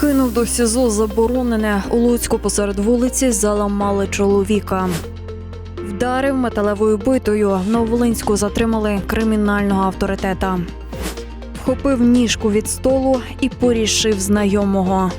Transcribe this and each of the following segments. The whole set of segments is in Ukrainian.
Кинув до СІЗО заборонене. У Луцьку посеред вулиці заламали чоловіка. Вдарив металевою битою. В Нововолинську затримали кримінального авторитета. Вхопив ніжку від столу і порішив знайомого.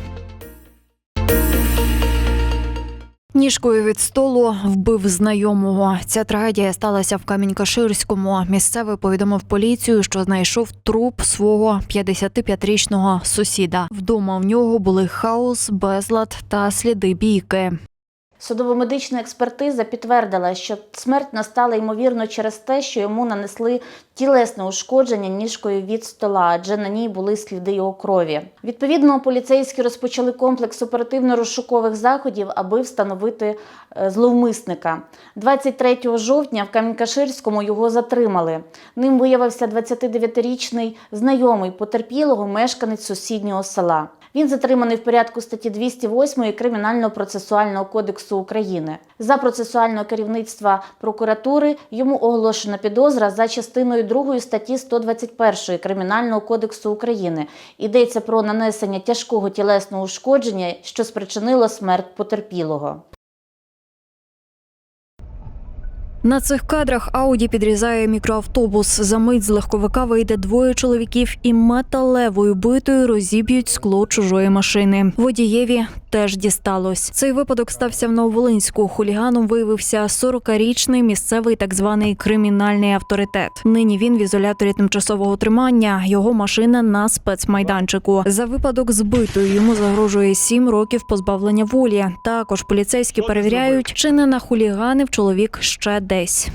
Ніжкою від столу вбив знайомого. Ця трагедія сталася в Камінь-Каширському. Місцевий повідомив поліцію, що знайшов труп свого 55-річного сусіда. Вдома в нього були хаос, безлад та сліди бійки. Судово-медична експертиза підтвердила, що смерть настала ймовірно через те, що йому нанесли тілесне ушкодження ніжкою від стола, адже на ній були сліди його крові. Відповідно, поліцейські розпочали комплекс оперативно-розшукових заходів, аби встановити е, зловмисника. 23 жовтня в Камінь-Каширському його затримали. Ним виявився 29-річний знайомий потерпілого мешканець сусіднього села. Він затриманий в порядку статті 208 Кримінального процесуального кодексу України. За процесуального керівництва прокуратури йому оголошена підозра за частиною 2 статті 121 Кримінального кодексу України. Йдеться про нанесення тяжкого тілесного ушкодження, що спричинило смерть потерпілого. На цих кадрах Ауді підрізає мікроавтобус. За мить з легковика вийде двоє чоловіків і металевою битою розіб'ють скло чужої машини. Водієві теж дісталось. Цей випадок стався в Нововолинську. Хуліганом виявився 40-річний місцевий так званий кримінальний авторитет. Нині він в ізоляторі тимчасового тримання. Його машина на спецмайданчику. За випадок збитою йому загрожує 7 років позбавлення волі. Також поліцейські перевіряють, чи не нахуліганив чоловік ще десь.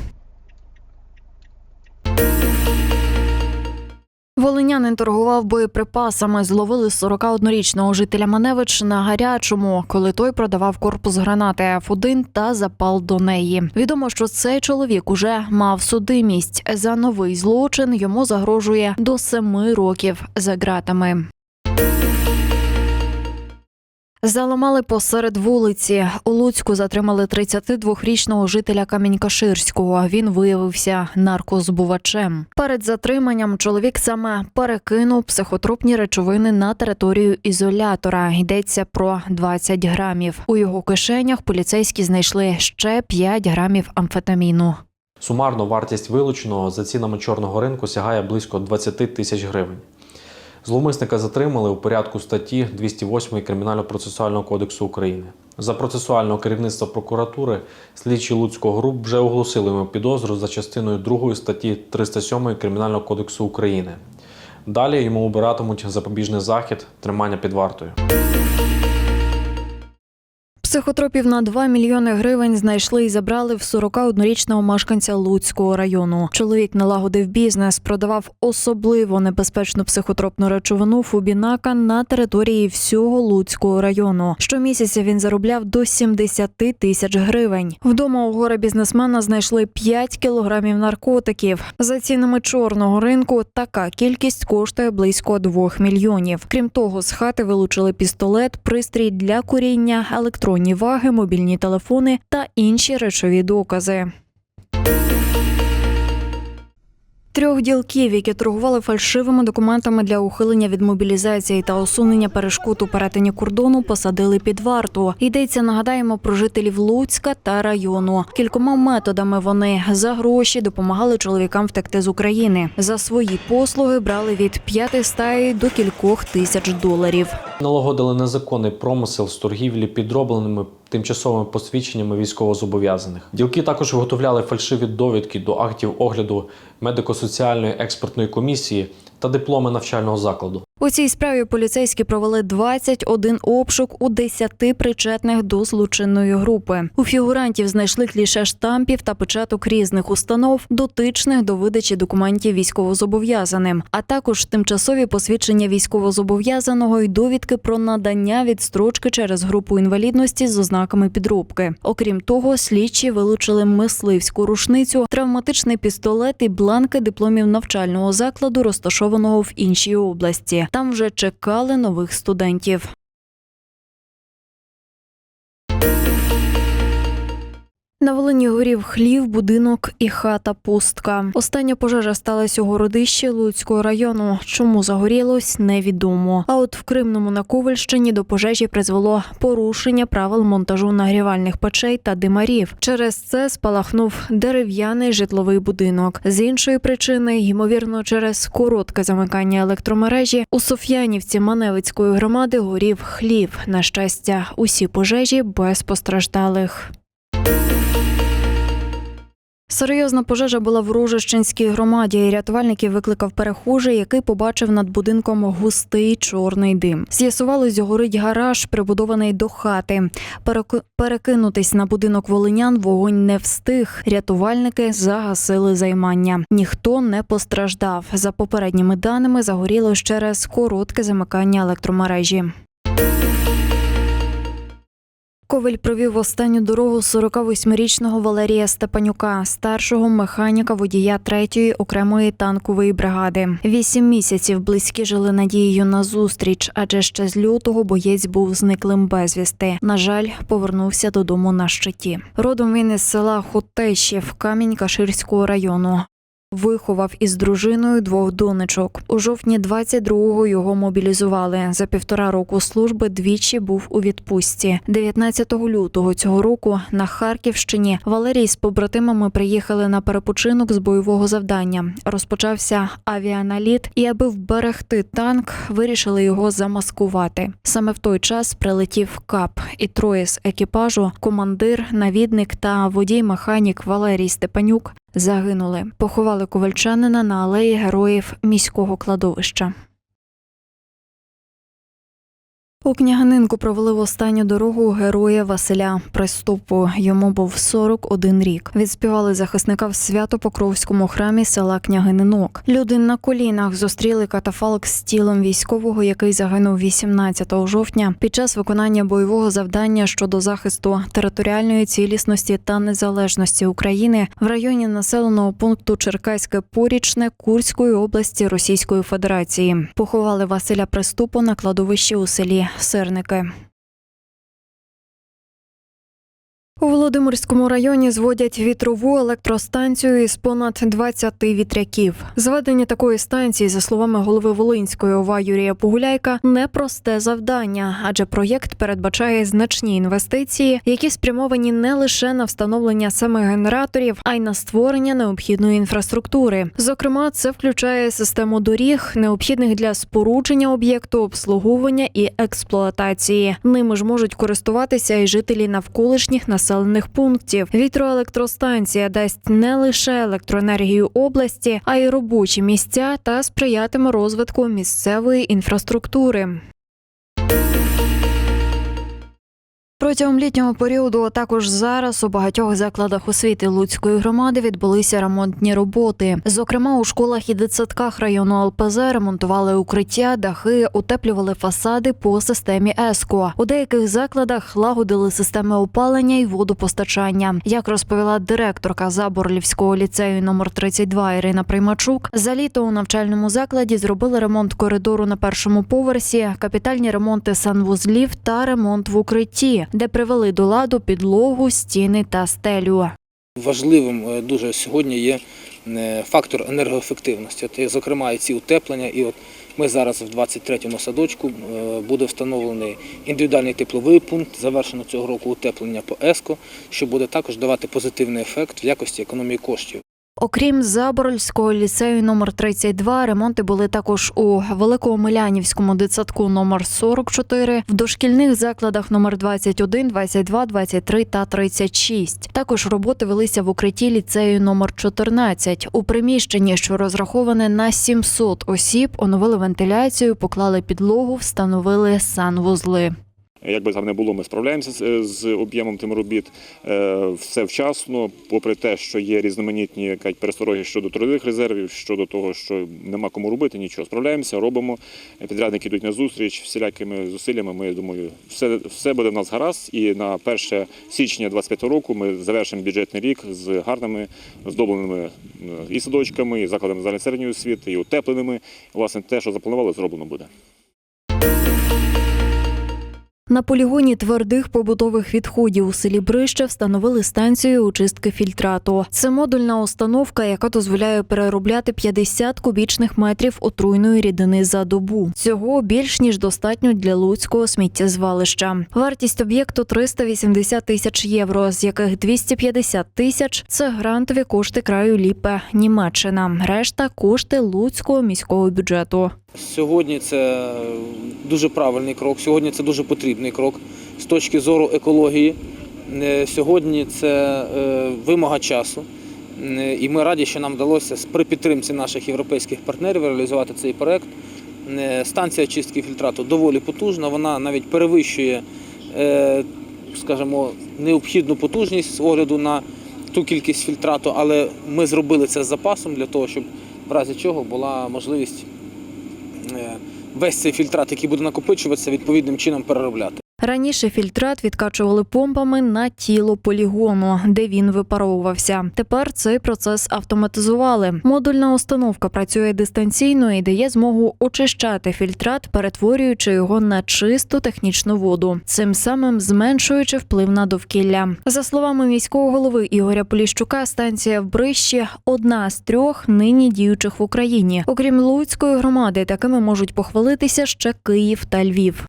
Волинянин торгував боєприпасами. Зловили 41-річного жителя Маневич на гарячому, коли той продавав корпус гранати F1 та запал до неї. Відомо, що цей чоловік уже мав судимість. За новий злочин йому загрожує до 7 років за ґратами. Заламали посеред вулиці. У Луцьку затримали 32-річного жителя Камінь-Каширського. Він виявився наркозбувачем. Перед затриманням чоловік саме перекинув психотропні речовини на територію ізолятора. Йдеться про 20 грамів. У його кишенях поліцейські знайшли ще 5 грамів амфетаміну. Сумарно вартість вилученого за цінами чорного ринку сягає близько 20 тисяч гривень. Зловмисника затримали у порядку статті 208 Кримінально-процесуального кодексу України. За процесуального керівництва прокуратури слідчі Луцького груп вже оголосили йому підозру за частиною 2 статті 307 Кримінального кодексу України. Далі йому обиратимуть запобіжний захід тримання під вартою. Психотропів на 2 мільйони гривень знайшли і забрали в 41-річного мешканця Луцького району. Чоловік налагодив бізнес, продавав особливо небезпечну психотропну речовину Фубінака на території всього Луцького району. Щомісяця він заробляв до 70 тисяч гривень. Вдома у горе бізнесмена знайшли 5 кілограмів наркотиків. За цінами чорного ринку така кількість коштує близько 2 мільйонів. Крім того, з хати вилучили пістолет, пристрій для куріння, електронні ваги, мобільні телефони та інші речові докази. Трьох ділків, які торгували фальшивими документами для ухилення від мобілізації та усунення перешкод у перетині кордону, посадили під варту. Йдеться, нагадаємо, про жителів Луцька та району. Кількома методами вони за гроші допомагали чоловікам втекти з України. За свої послуги брали від 500 до кількох тисяч доларів. Налагодили незаконний промисел з торгівлі підробленими тимчасовими посвідченнями військовозобов'язаних. Ділки також виготовляли фальшиві довідки до актів огляду медико-соціальної експертної комісії та дипломи навчального закладу. У цій справі поліцейські провели 21 обшук у 10 причетних до злочинної групи. У фігурантів знайшли кліше штампів та печаток різних установ, дотичних до видачі документів військовозобов'язаним, а також тимчасові посвідчення військовозобов'язаного і довідки про надання відстрочки через групу інвалідності з ознаками підробки. Окрім того, слідчі вилучили мисливську рушницю, травматичний пістолет і бланки дипломів навчального закладу, розташованого в іншій області. Там вже чекали нових студентів. На Волині горів хлів, будинок і хата пустка. Остання пожежа сталася у городищі Луцького району. Чому загорілось, невідомо. А от в Кримному на Ковальщині до пожежі призвело порушення правил монтажу нагрівальних печей та димарів. Через це спалахнув дерев'яний житловий будинок. З іншої причини, ймовірно, через коротке замикання електромережі у Соф'янівці Маневицької громади горів хлів. На щастя, усі пожежі без постраждалих. Серйозна пожежа була в Рожищенській громаді. Рятувальників викликав перехожий, який побачив над будинком густий чорний дим. З'ясувалось, горить гараж, прибудований до хати. Переки- Перекинутись на будинок волинян вогонь не встиг. Рятувальники загасили займання. Ніхто не постраждав. За попередніми даними загорілось через коротке замикання електромережі. Коваль провів останню дорогу 48-річного Валерія Степанюка, старшого механіка водія 3-ї окремої танкової бригади. Вісім місяців близькі жили надією на зустріч, адже ще з лютого боєць був зниклим безвісти. На жаль, повернувся додому на щиті. Родом він із села Хотещів Камінь-Каширського району. Виховав із дружиною двох донечок. У жовтні 22-го його мобілізували. За півтора року служби двічі був у відпустці. 19 лютого цього року на Харківщині Валерій з побратимами приїхали на перепочинок з бойового завдання. Розпочався авіаналіт, і аби вберегти танк, вирішили його замаскувати. Саме в той час прилетів кап, і троє з екіпажу, командир, навідник та водій-механік Валерій Степанюк загинули. Поховали ковальчанина на алеї героїв міського кладовища. У княганинку провели в останню дорогу героя Василя Приступу. Йому був 41 рік. Відспівали захисника в Свято-Покровському храмі села Княгининок. Люди на колінах зустріли катафалк з тілом військового, який загинув 18 жовтня під час виконання бойового завдання щодо захисту територіальної цілісності та незалежності України в районі населеного пункту Черкаське Порічне Курської області Російської Федерації. Поховали Василя Приступу на кладовищі у селі Сирники. У Володимирському районі зводять вітрову електростанцію із понад 20 вітряків. Зведення такої станції, за словами голови Волинської ОВА Юрія Погуляйка, непросте завдання, адже проєкт передбачає значні інвестиції, які спрямовані не лише на встановлення самих генераторів, а й на створення необхідної інфраструктури. Зокрема, це включає систему доріг, необхідних для спорудження об'єкту, обслуговування і експлуатації. Ними ж можуть користуватися і жителі навколишніх населених пунктів. Вітроелектростанція дасть не лише електроенергію області, а й робочі місця та сприятиме розвитку місцевої інфраструктури. Протягом літнього періоду, а також зараз у багатьох закладах освіти Луцької громади відбулися ремонтні роботи. Зокрема, у школах і дитсадках району ЛПЗ ремонтували укриття, дахи, утеплювали фасади по системі ЕСКО. У деяких закладах лагодили системи опалення і водопостачання. Як розповіла директорка Заборлівського ліцею номер 32 Ірина Приймачук, за літо у навчальному закладі зробили ремонт коридору на першому поверсі, капітальні ремонти санвузлів та ремонт в укритті, де привели до ладу підлогу, стіни та стелю. Важливим е, дуже сьогодні є е, фактор енергоефективності. От, зокрема, і ці утеплення. І от ми зараз в 23-му садочку е, буде встановлений індивідуальний тепловий пункт, завершено цього року утеплення по ЕСКО, що буде також давати позитивний ефект в якості економії коштів. Окрім Заборольського ліцею номер 32, ремонти були також у Великоомелянівському дитсадку номер 44, в дошкільних закладах номер 21, 22, 23 та 36. Також роботи велися в укритті ліцею номер 14. У приміщенні, що розраховане на 700 осіб, оновили вентиляцію, поклали підлогу, встановили санвузли. Як би там не було, ми справляємося з, об'ємом тим робіт. Е, Все вчасно, попри те, що є різноманітні кажуть, перестороги щодо трудових резервів, щодо того, що нема кому робити, нічого. Справляємося, робимо. Підрядники йдуть на зустріч всілякими зусиллями. Ми думаю, все, все буде в нас гаразд. І на 1 січня 2025 року ми завершимо бюджетний рік з гарними здобленими е, і садочками, і закладами загальної середньої освіти, і утепленими. Власне, те, що запланували, зроблено буде. На полігоні твердих побутових відходів у селі Брище встановили станцію очистки фільтрату. Це модульна установка, яка дозволяє переробляти 50 кубічних метрів отруйної рідини за добу. Цього більш ніж достатньо для луцького сміттєзвалища. Вартість об'єкту 380 тисяч євро, з яких 250 тисяч це грантові кошти краю Ліпе, Німеччина. Решта кошти луцького міського бюджету. Сьогодні це дуже правильний крок, сьогодні це дуже потрібний крок з точки зору екології. Е, Сьогодні це е, вимога часу. Е, І ми раді, що нам вдалося при підтримці наших європейських партнерів реалізувати цей проект. Станція чистки фільтрату доволі потужна, вона навіть перевищує, скажімо, необхідну потужність з огляду на ту кількість фільтрату, але ми зробили це з запасом для того, щоб в разі чого була можливість весь цей фільтрат, який буде накопичуватися, відповідним чином переробляти. Раніше фільтрат відкачували помпами на тіло полігону, де він випаровувався. Тепер цей процес автоматизували. Модульна установка працює дистанційно і дає змогу очищати фільтрат, перетворюючи його на чисту технічну воду, цим самим зменшуючи вплив на довкілля. За словами міського голови Ігоря Поліщука, станція в Брищі одна з трьох нині діючих в Україні. Окрім Луцької громади, такими можуть похвалитися ще Київ та Львів.